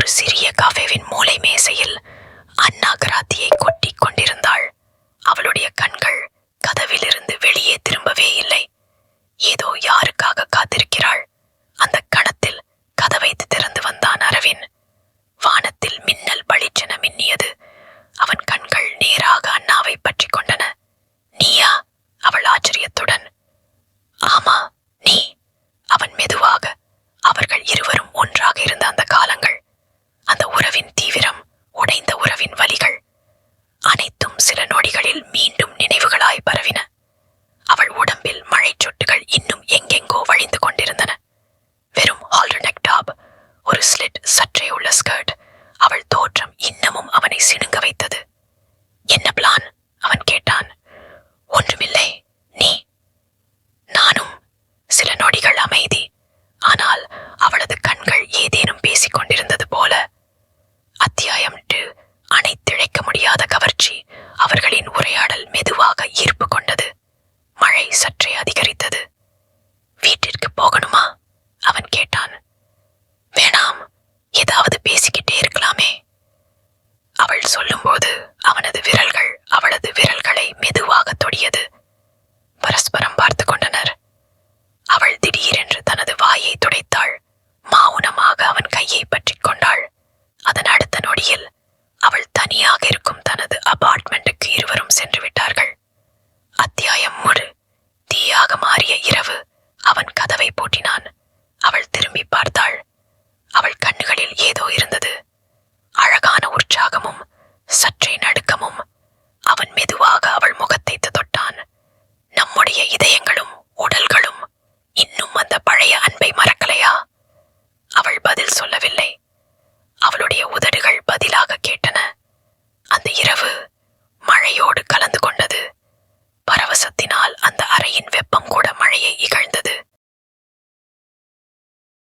ஒரு சிறிய கஃபேவின் மூளை மேசையில் அண்ணா கராத்தியை கொட்டி கொண்டிருந்தாள். அவளுடைய கண்கள் கதவிலிருந்து வெளியே திரும்பவே இல்லை. ஏதோ யாருக்காக காத்திருக்கிறாள். அந்த கணத்தில் கதவை திறந்து வந்தான் அரவின் வானத்தில் மின்னல் பளிச்சென மின்னியது. அவன் கண்கள் நேராக அண்ணாவை பற்றி மனதில் மீண்டும் நினைவுகளாய் பரவின. அவள் உடம்பில் மழை சொட்டுகள் இன்னும் எங்கெங்கோ வழிந்து கொண்டிருந்தன. வெறும் ஹால்டர் டாப் ஒரு ஸ்லிட் சற்றே உள்ள ஸ்கர்ட் அவள் தோற்றம் இன்னமும் அவனை சிணுங்க வைத்தது. என்ன பிளான்? அவன் கேட்டான். ஒன்றுமில்லை நீ. நானும் சில நொடிகள் அமைதி. ஆனால் முடியாத கவர்ச்சி அவர்களின் உரையாடல் மெதுவாக ஈர்ப்பு கொண்டது. மழை சற்றே அதிகரித்தது. வீட்டிற்கு போகணுமா? அவன் கேட்டான். வேணாம். ஏதாவது பேசிக்கிட்டே இருக்கலாமே. அவள் சொல்லும்போது அவனது விரல்கள் அவன் மெதுவாக அவள் முகத்தை தொட்டான் நம்முடைய இதயங்களும் உடல்களும் இன்னும் அந்த பழைய அன்பை மறக்கலையா? அவள் பதில் சொல்லவில்லை. அவளுடைய உதடுகள் பதிலாக கேட்டன. அந்த இரவு மழையோடு கலந்து கொண்டது. பரவசத்தினால் அந்த